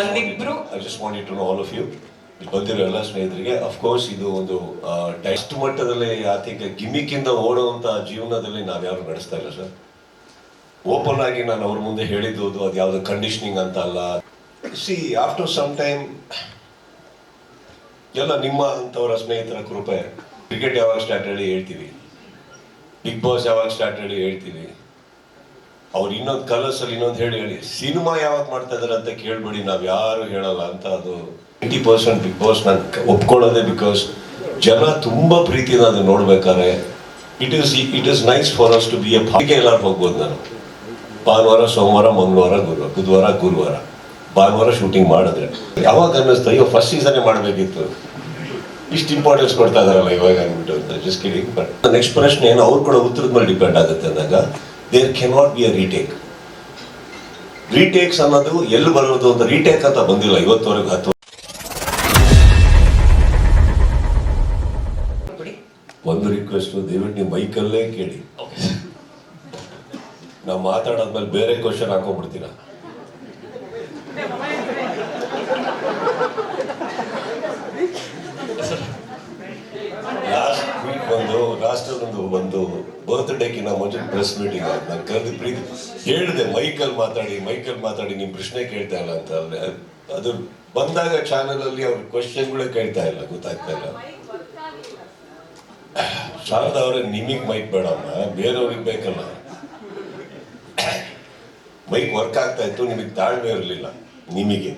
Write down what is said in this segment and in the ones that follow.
ಒಂದಿಬ್ರು I just want to know all of you ಬಂದಿರೋ ಎಲ್ಲ ಸ್ನೇಹಿತರಿಗೆ ಅಫ್ಕೋರ್ಸ್ ಇದು ಒಂದು ಟೆಸ್ಟ್ ಮಟ್ಟದಲ್ಲಿ ಐ ಥಿಂಕ್ ಗಿಮಿಕ್ ಇಂದ ಓಡುವಂತ ಜೀವನದಲ್ಲಿ ನಾವ್ಯಾರು ನಡೆಸ್ತಾ ಇಲ್ಲ ಸರ್ ಓಪನ್ ಆಗಿ ನಾನು ಅವ್ರ ಮುಂದೆ ಹೇಳಿದ್ದು ಅದು ಯಾವ್ದು ಕಂಡೀಷನಿಂಗ್ ಅಂತ ಅಲ್ಲ. ಸಿ ಆಫ್ಟರ್ ಸಮ್ ಟೈಮ್ ಎಲ್ಲ ನಿಮ್ಮ ಅಂತವರ ಸ್ನೇಹಿತರ ಕೃಪೆ. ಕ್ರಿಕೆಟ್ ಯಾವಾಗ ಸ್ಟಾರ್ಟ್ ಹೇಳಿ ಹೇಳ್ತೀವಿ. ಬಿಗ್ ಬಾಸ್ ಯಾವಾಗ ಸ್ಟಾರ್ಟ್ ಹೇಳಿ ಹೇಳ್ತೀವಿ. ಅವ್ರು ಇನ್ನೊಂದು ಕಲರ್ಸ್ ಅಲ್ಲಿ ಇನ್ನೊಂದು ಹೇಳಿ ಹೇಳಿ, ಸಿನಿಮಾ ಯಾವಾಗ ಮಾಡ್ತಾ ಇದಾರೆ ಅಂತ ಕೇಳ್ಬೇಡಿ, ನಾವು ಯಾರು ಹೇಳಲ್ಲ ಅಂತ ಅದು ಏಯ್ಟಿ ಪರ್ಸೆಂಟ್ ಬಿಗ್ ಬಾಸ್ ನಾನು ಒಪ್ಕೊಳ್ಳೋದೇ ಬಿಕಾಸ್ ಜನ ತುಂಬಾ ಪ್ರೀತಿಯಿಂದ ಅದನ್ನ ನೋಡ್ಬೇಕಾದ್ರೆ it is it is nice for us to be a ಭಾಗ್ಯ ಎಲ್ಲಾರು ಹೋಗ್ಬೋದು ನಾನು. ಭಾನುವಾರ, ಸೋಮವಾರ, ಮಂಗಳವಾರ, ಗುರುವಾರ, ಬುಧವಾರ, ಗುರುವಾರ. ಭಾನುವಾರ ಶೂಟಿಂಗ್ ಮಾಡಿದ್ರೆ. ಯಾವಾಗ ಅನ್ನಿಸ್ತು, ಅಯ್ಯೋ ಫಸ್ಟ್ ಸೀಸನೇ ಮಾಡಬೇಕಿತ್ತು. ಇಷ್ಟು ಇಂಪಾರ್ಟೆನ್ಸ್ ಕೊಡ್ತಾ ಇದಾರಲ್ಲ ಇವಾಗ ಅಂದ್ಬಿಟ್ಟು ಅಂತ ಜಸ್ಟ್ ಕಿಡಿಂಗ್ ಬಟ್ ನೆಕ್ಸ್ಟ್ ಪ್ರಶ್ನೆ ಏನು, ಅವ್ರು ಕೂಡ ಉತ್ತರದ ಮೇಲೆ ಡಿಪೆಂಡ್ ಆಗುತ್ತೆ ಅಂದಾಗ there can not be a retake retakes ಅನ್ನೋದು ಎಲ್ಲಿ ಬರೋದು ಅಂತ ರೀಟೇಕ್ ಅಂತ ಬಂದಿಲ್ಲ ಇವತ್ತವರೆಗೂ ಹತ್ತು ಒಂದು ರಿಕ್ವೆಸ್ಟ್ ದಯವಿಟ್ಟು ನೀವು ಮೈಕಲ್ಲೇ ಕೇಳಿ. ನಾವು ಮಾತಾಡೋದ್ಮೇಲೆ ಬೇರೆ ಕ್ವಶನ್ ಹಾಕೊಂಡ್ಬಿಡ್ತೀರಾ? ಲಾಸ್ಟ್ ವೀಕ್ ಒಂದು ಲಾಸ್ಟ್ ಒಂದು ಒಂದು ಬರ್ತ್ಡೇಕಿನ ಮುಂಚೆ ಪ್ರೆಸ್ ಮೀಟಿಂಗ್ ಆಯ್ತು. ನಾನು ಕರೆದು ಪ್ರೀತಿ. ಹೇಳಿದೆ ಮೈಕಲ್ ಮಾತಾಡಿ ಮೈಕಲ್ ಮಾತಾಡಿ ನಿಮ್ಮ ಪ್ರಶ್ನೆ ಕೇಳ್ತಾ ಇಲ್ಲ ಅಂತ. ಅದು ಬಂದಾಗ ಚಾನೆಲ್ ಅಲ್ಲಿ ಅವ್ರ ಕ್ವಶನ್ಗಳೇ ಕೇಳ್ತಾ ಇಲ್ಲ ಗೊತ್ತಾಗ್ತಾ ಇಲ್ಲ. ಶಾರದಾ ಅವರೇ ನಿಮಗ್ ಮೈಕ್ ಬೇಡಮ್ಮ. ಬೇರೆಯವ್ರಿಗೆ ಬೇಕಲ್ಲ. ಮೈಕ್ ವರ್ಕ್ ಆಗ್ತಾ ಇತ್ತು ನಿಮಗೆ ತಾಳ್ಮೆ ಇರಲಿಲ್ಲ. ನಿಮಗೆ.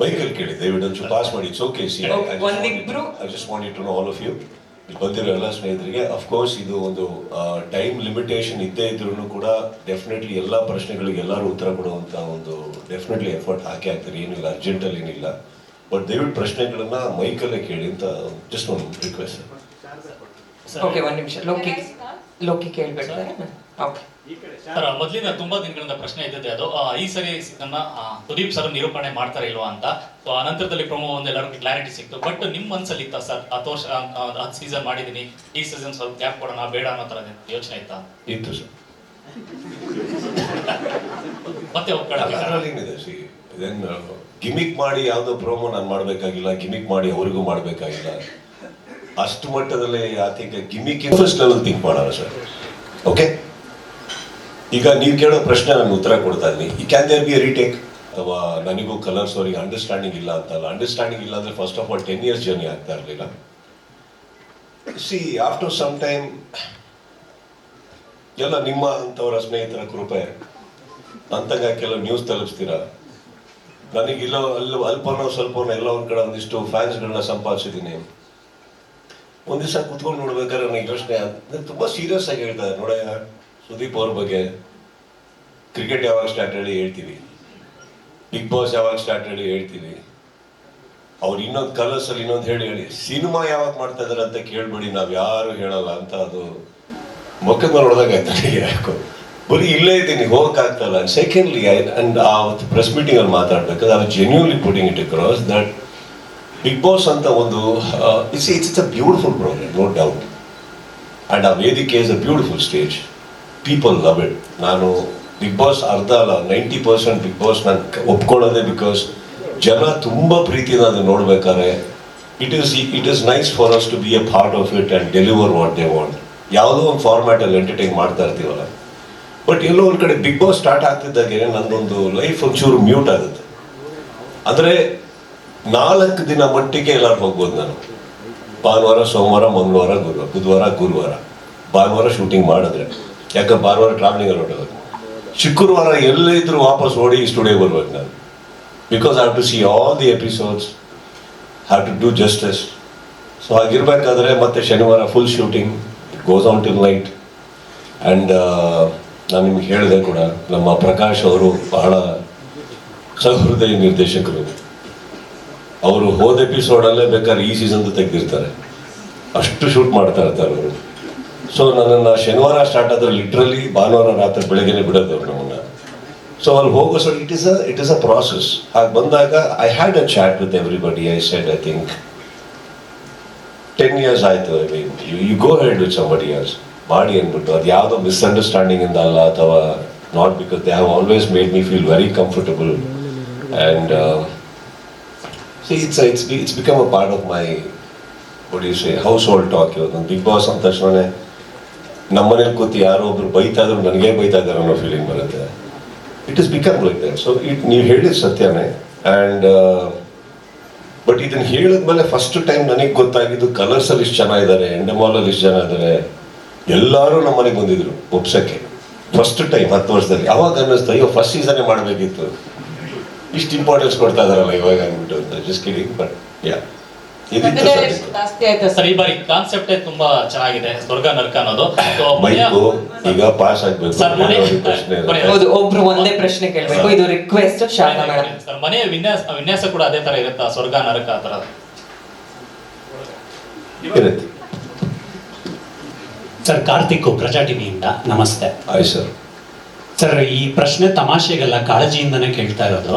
ಮೈಕಲ್ ಕೇಳಿ ದಯವಿಟ್ಟು ಪಾಸ್ ಮಾಡಿ. Okay see I just want to know all of you ಬಂದಿರೋ ಎಲ್ಲ ಸ್ನೇಹಿತರಿಗೆ ಅಫ್ಕೋರ್ಸ್ ಇದು ಒಂದು ಟೈಮ್ ಲಿಮಿಟೇಷನ್ ಇದ್ದೇ ಇದ್ರೂ ಕೂಡ ಡೆಫಿನೆಟ್ಲಿ ಎಲ್ಲ ಪ್ರಶ್ನೆಗಳಿಗೆ ಎಲ್ಲರೂ ಉತ್ತರ ಕೊಡುವಂತ ಒಂದು ಡೆಫಿನೆಟ್ಲಿ ಎಫರ್ಟ್ ಹಾಕಿ ಆಗ್ತಾರೆ ಏನಿಲ್ಲ ಅರ್ಜೆಂಟಲ್ಲಿ ಏನಿಲ್ಲ. ಬಟ್ ದಯವಿಟ್ಟು ಪ್ರಶ್ನೆಗಳನ್ನ ಮೈಕಲ್ಲೇ ಕೇಳಿ ಅಂತ ಜಸ್ಟ್ ಒಂದು ರಿಕ್ವೆಸ್ಟ್ ಓಕೆ ಒಂದು ನಿಮಿಷ. ಲೋಕಿ ಕೇಳ್ಬಿಡ್ತಾರೆ ಓಕೆ ಸರ್ ಮೊದಲಿನ ತುಂಬಾ ದಿನಗಳಿಂದ ಪ್ರಶ್ನೆ ಇದ್ದದೆ ಅದು ಆ, ಈ ಸರಿ ನನ್ನ ಸುದೀಪ್ ಸರ್ ನಿರೂಪಣೆ ಮಾಡ್ತಾರೆ ಇಲ್ವಾ ಅಂತ. ಸೊ ನಂತರದಲ್ಲಿ ಪ್ರೊಮೋ ಒಂದು ಎಲ್ಲರಿಗೂ ಕ್ಲಾರಿಟಿ ಸಿಕ್ತು. ಬಟ್ ನಿಮ್ ಮನ್ಸಲ್ಲಿ ಇತ್ತ ಸರ್ ಹತ್ತು ವರ್ಷ ಹತ್ತು ಸೀಸನ್ ಮಾಡಿದೀನಿ. ಈ ಸೀಸನ್ ಸ್ವಲ್ಪ ಗ್ಯಾಪ್ ಕೊಡೋಣ ಬೇಡ ಅನ್ನೋ ತರ ಯೋಚನೆ ಇತ್ತ? ಇತ್ತು ಸರ್. ಮತ್ತೆ ಸಿ ಗಿಮಿಕ್ ಮಾಡಿ ಯಾವುದೋ ಪ್ರೋಮೋ ನಾನು ಮಾಡಬೇಕಾಗಿಲ್ಲ ಗಿಮಿಕ್ ಮಾಡಿ ಅವ್ರಿಗೂ ಮಾಡಬೇಕಾಗಿಲ್ಲ. ಅಷ್ಟು ಮಟ್ಟದಲ್ಲಿ think gimmick first level think ಮಾಡೋಣ ಸರ್. ಓಕೆ ಈಗ ನೀವು ಕೇಳೋ ಪ್ರಶ್ನೆ ನಾನು ಉತ್ತರ ಕೊಡ್ತಾ ಇದ್ದೀನಿ. ಈ ಕ್ಯಾನ್ ದೇರ್ ಬಿ ರೀಟೇಕ್ ಅಥವಾ ನನಗೂ ಕಲರ್ಸ್ ಅವರಿಗೆ ಅಂಡರ್ಸ್ಟ್ಯಾಂಡಿಂಗ್ ಇಲ್ಲ ಅಂತಲ್ಲ ಅಂಡರ್ಸ್ಟ್ಯಾಂಡಿಂಗ್ ಇಲ್ಲ first of all ten years journey ಆಗ್ತಾ ಇರಲಿಲ್ಲ. ಸಿ ಆಫ್ಟರ್ ಸಮ್ ಟೈಮ್ ಎಲ್ಲ ನಿಮ್ಮ ಅಂತವರ ಸ್ನೇಹಿತರ ಕೃಪೆ. ಅಂತಂಗ ಕೆಲವು ನ್ಯೂಸ್ ತಲುಪಿಸ್ತೀರಾ? ನನಗಿಲ್ಲ ಅಲ್ಲಿ ಅಲ್ಪನೋ ಸ್ವಲ್ಪನೋ ಎಲ್ಲ ಒಂದ್ ಕಡೆ ಒಂದಿಷ್ಟು ಫ್ಯಾನ್ಸ್ಗಳನ್ನ ಸಂಪಾದಿಸಿದ್ದೀನಿ. ಒಂದ್ ದಿವಸ ಕುತ್ಕೊಂಡು ನೋಡ್ಬೇಕಾದ್ರೆ ನನಗೆ ಯೋಚನೆ ನಾನು ತುಂಬಾ ಸೀರಿಯಸ್ ಆಗಿ ಹೇಳ್ತಾರೆ. ನೋಡ ಸುದೀಪ್ ಅವ್ರ ಬಗ್ಗೆ ಕ್ರಿಕೆಟ್ ಯಾವಾಗ ಸ್ಟಾರ್ಟ್ ಹೇಳಿ ಹೇಳ್ತೀವಿ. ಬಿಗ್ ಬಾಸ್ ಯಾವಾಗ ಸ್ಟಾರ್ಟ್ ಹೇಳಿ ಹೇಳ್ತೀವಿ. ಅವ್ರು ಇನ್ನೊಂದು ಕಲರ್ಸ್ ಅಲ್ಲಿ ಇನ್ನೊಂದು ಹೇಳಿ ಹೇಳಿ. ಸಿನಿಮಾ ಯಾವಾಗ ಮಾಡ್ತಾ ಇದಾರೆ ಅಂತ ಕೇಳ್ಬೇಡಿ, ನಾವ್ ಯಾರು ಹೇಳಲ್ಲ ಅಂತ ಅದು ಮುಖದ ಮೇಲೆ ಹೊಡೆದಾಗ ಆಯ್ತು ಯಾಕೋ. ಬರೀ ಇಲ್ಲೇ ಇದ್ದೀನಿ ಹೋಗಕ್ಕಾಗ್ತಲ್ಲ ಸೆಕೆಂಡ್ಲಿ ಅಂಡ್ ಆ ಪ್ರೆಸ್ ಮೀಟಿಂಗ್ ಅಲ್ಲಿ ಮಾತಾಡ್ಬೇಕಾದ್ರೆ I genuinely putting it across that big boss ಅಂತ ಒಂದು it's it's it's a beautiful programme no doubt and ಆ ವೇದಿಕೆ is a beautiful stage people love it ನಾನು ಬಿಗ್ ಬಾಸ್ ಅರ್ಧ ಅಲ್ಲ ನೈಂಟಿ ಪರ್ಸೆಂಟ್ ಬಿಗ್ ಬಾಸ್ ನಾನು ಒಪ್ಕೊಳ್ಳೋದೆ ಬಿಕಾಸ್ ಜನ ತುಂಬ ಪ್ರೀತಿಯಿಂದ ಅದನ್ನು ನೋಡ್ಬೇಕಾದ್ರೆ it is it is nice for us to be a part of it and deliver what they want ಯಾವುದೋ ಒಂದು ಫಾರ್ಮ್ಯಾಟಲ್ಲಿ ಎಂಟರ್ಟೈನ್ ಮಾಡ್ತಾ ಇರ್ತೀವಲ್ಲ. ಬಟ್ ಎಲ್ಲೋ ಒಂದು ಕಡೆ ಬಿಗ್ ಬಾಸ್ ಸ್ಟಾರ್ಟ್ ಆಗ್ತಿದ್ದಾಗೆ ನಂದೊಂದು ಲೈಫ್ ಒಂಚೂರು ಮ್ಯೂಟ್ ಆಗುತ್ತೆ. ಅಂದ್ರೆ ನಾಲ್ಕು ದಿನ ಮಟ್ಟಿಗೆ ಎಲ್ಲರೂ ಹೋಗ್ಬೋದು ನಾನು. ಭಾನುವಾರ, ಸೋಮವಾರ, ಮಂಗಳವಾರ, ಗುರುವಾರ, ಬುಧವಾರ, ಗುರುವಾರ. ಭಾನುವಾರ ಶೂಟಿಂಗ್ ಮಾಡಿದ್ರೆ. ಯಾಕೆ ಭಾನುವಾರ ಟ್ರಾವೆಲಿಂಗ್ ಅಲ್ಲಿ ಹೊರಟೋದು ಶುಕ್ರವಾರ ಎಲ್ಲೇ ಇದ್ರು ವಾಪಸ್ ಓಡಿ ಸ್ಟುಡಿಯೋ ಬರ್ಬೇಕು ನಾನು. Because have to see all the episodes have to do justice so ಹಾಗಿರ್ಬೇಕಾದ್ರೆ ಮತ್ತೆ ಶನಿವಾರ full shooting goes on till night and ನಾನು ನಿಮ್ಗೆ ಹೇಳಿದೆ ಕೂಡ, ನಮ್ಮ ಪ್ರಕಾಶ್ ಅವರು ಬಹಳ ಸಹೃದಯ ನಿರ್ದೇಶಕರು. ಅವರು ಹೋದ ಎಪಿಸೋಡಲ್ಲೇ ಬೇಕಾದ್ರೆ ಈ ಸೀಸನ್ ತೆಗೆದಿರ್ತಾರೆ. ಅಷ್ಟು ಶೂಟ್ ಮಾಡ್ತಾ ಇರ್ತಾರೆ ಅವರು. ಸೊ ನನ್ನನ್ನು ಶನಿವಾರ ಸ್ಟಾರ್ಟ್ ಆದ್ರೆ ಲಿಟ್ರಲಿ ಭಾನುವಾರ ರಾತ್ರಿ ಬೆಳಗ್ಗೆನೆ ಬಿಡೋದು ಅವ್ರು ನಮ್ಮನ್ನ. ಸೊ ಅಲ್ಲಿ ಹೋಗೋ so it is a it is a process ಹಾಗೆ ಬಂದಾಗ I had a chat with everybody I said I think ten years ಆಯಿತು I mean you you go head with somebody years ಮಾಡಿ ಅಂದ್ಬಿಟ್ಟು ಅದು ಯಾವುದೋ ಮಿಸ್ಅಂಡರ್ಸ್ಟ್ಯಾಂಡಿಂಗ್ ಇಂದ ಅಲ್ಲ ಅಥವಾ not because they have always made me feel very comfortable uh, see, it's, it's, be- it's become a part of my, what do you say, household talk. ಇವತ್ತು big boss ಅಂದ ತಕ್ಷಣ ನಮ್ಮನೇಲಿ ಕೂತಿ ಯಾರೋ ಒಬ್ರು ಬೈತಾ ಇದ್ರು ನನಗೆ ಬೈತಾ ಇದ್ದಾರೆ ಅನ್ನೋ ಫೀಲಿಂಗ್ ಬರುತ್ತೆ. It is become like that so it ನೀವು ಹೇಳಿದ ಸತ್ಯನೇ. ಆ್ಯಂಡ್ ಬಟ್ ಇದನ್ನ ಹೇಳಿದ್ಮೇಲೆ ಫಸ್ಟ್ ಟೈಮ್ ನನಗೆ ಗೊತ್ತಾಗಿದ್ದು ಕಲರ್ಸಲ್ಲಿ ಇಷ್ಟು ಜನ ಇದ್ದಾರೆ ಎಂಡಮಾಲ್ ಅಲ್ಲಿ ಇಷ್ಟು ಜನ ಇದ್ದಾರೆ ಎಲ್ಲರೂ ನಮ್ಮ ಮನೆಗೆ ಬಂದಿದ್ರು ಒಪ್ಸಕ್ಕೆ. ಫಸ್ಟ್ ಟೈಮ್ ಹತ್ತು ವರ್ಷದಲ್ಲಿ. ಅವಾಗ ಅನ್ನಿಸ್ತು ಅಯ್ಯೋ ಫಸ್ಟ್ ಸೀಸನೇ ಮಾಡಬೇಕಿತ್ತು. ಇಷ್ಟು ಇಂಪಾರ್ಟೆನ್ಸ್ ಕೊಡ್ತಾ ಇದಾರಲ್ಲ ಇವಾಗ ಅಂದ್ಬಿಟ್ಟು ಅಂತ. ಜಸ್ಟ್ ಕಿಡಿಂಗ್ ಬಟ್ ಯಾ ಇದಿತ್ತು ಸತ್ಯ. ಜಾಸ್ತಿ ಆಯ್ತಾ. ಸರ್ ಈ ಬಾರಿ ಕಾನ್ಸೆಪ್ಟ್ ತುಂಬಾ ಚೆನ್ನಾಗಿದೆ ಸ್ವರ್ಗ ನರ್ಕ ಅನ್ನೋದು. ಬೈಕು ಈಗ ಪಾಸ್ ಆಗ್ಬೇಕು. ಹೌದು ಒಬ್ರು ಒಂದೇ ಪ್ರಶ್ನೆ ಕೇಳಬೇಕು. ಇದು ರಿಕ್ವೆಸ್ಟ್ ಶಾರದಾ ಮೇಡಮ್. ಸರ್ ಮನೆಯ ವಿನ್ಯಾಸ ವಿನ್ಯಾಸ ಕೂಡ ಅದೇ ತರ ಇರುತ್ತಾ? ಸ್ವರ್ಗ ನರಕ ಆ ತರ ಇರುತ್ತೆ. ಸರ್ ಕಾರ್ತಿಕ್ ಪ್ರಜಾ ಟಿವಿಯಿಂದ ನಮಸ್ತೆ ಸರ್ ಸರ್ ಈ ಪ್ರಶ್ನೆ ತಮಾಷೆಗಲ್ಲ ಕಾಳಜಿಯಿಂದನೇ ಕೇಳ್ತಾ ಇರೋದು.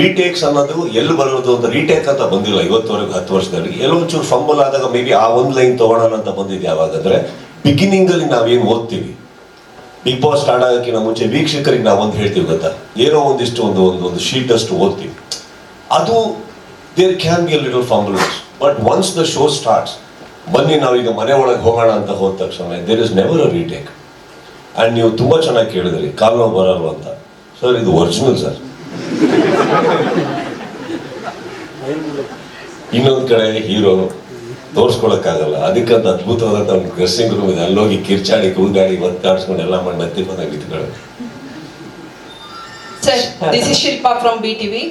retakes ಅನ್ನೋದು ಎಲ್ಲಿ ಬರೋದು ಅಂತ ರೀಟೇಕ್ ಅಂತ ಬಂದಿಲ್ಲ ಇವತ್ತವರೆಗೂ ಹತ್ತು ವರ್ಷದಲ್ಲಿ. ಎಲ್ಲೋ ಒಂಚೂರು ಫಂಬಲ್ ಆದಾಗ ಮೇ ಬಿ ಆ ಒಂದು ಲೈನ್ ತಗೊಳ್ಳೋಣ ಅಂತ ಬಂದಿದ್ದು ಯಾವಾಗಂದ್ರೆ ಬಿಗಿನಿಂಗ್ ಅಲ್ಲಿ ನಾವೇನು ಓದ್ತೀವಿ? ಬಿಗ್ ಬಾಸ್ ಸ್ಟಾರ್ಟ್ ಆಗೋಕ್ಕಿಂತ ಮುಂಚೆ ವೀಕ್ಷಕರಿಗೆ ನಾವು ಒಂದು ಹೇಳ್ತೀವಿ ಗೊತ್ತಾ? ಏನೋ ಒಂದಿಷ್ಟು ಒಂದು ಒಂದು ಒಂದು ಶೀಟ್ ಅಷ್ಟು ಓದ್ತೀವಿ. ಅದು there can be a little fumbles but once the show starts ಬನ್ನಿ ನಾವೀಗ ಮನೆ ಒಳಗೆ ಹೋಗೋಣ ಅಂತ ಹೋದ ತಕ್ಷಣ there is never a retake and ನೀವು ತುಂಬ ಚೆನ್ನಾಗಿ ಕೇಳಿದ್ರಿ, ಕಾಲು ನೋವು ಬರಲ್ವ ಅಂತ. ಸರ್ ಇದು ಒರಿಜಿನಲ್ ಸರ್ ಇನ್ನೊಂದು ಕಡೆ ಹೀರೋ ತೋರಿಸ್ಕೊಳಕ್ಕಾಗಲ್ಲ. ಅದಕ್ಕಂತ ಅದ್ಭುತವಾದ ಒಂದು ಡ್ರೆಸ್ಸಿಂಗ್ ರೂಮ್ ಇದೆ. ಅಲ್ಲೋಗಿ ಕಿರ್ಚಾಡಿ, ಕೂಗಾಡಿ ಒತ್ತಾಡ್ಸ್ಕೊಂಡು ಎಲ್ಲ ಮಾಡಿ ಮತ್ತೆ ಬಂದಾಗ sir this is Shilpa from B TV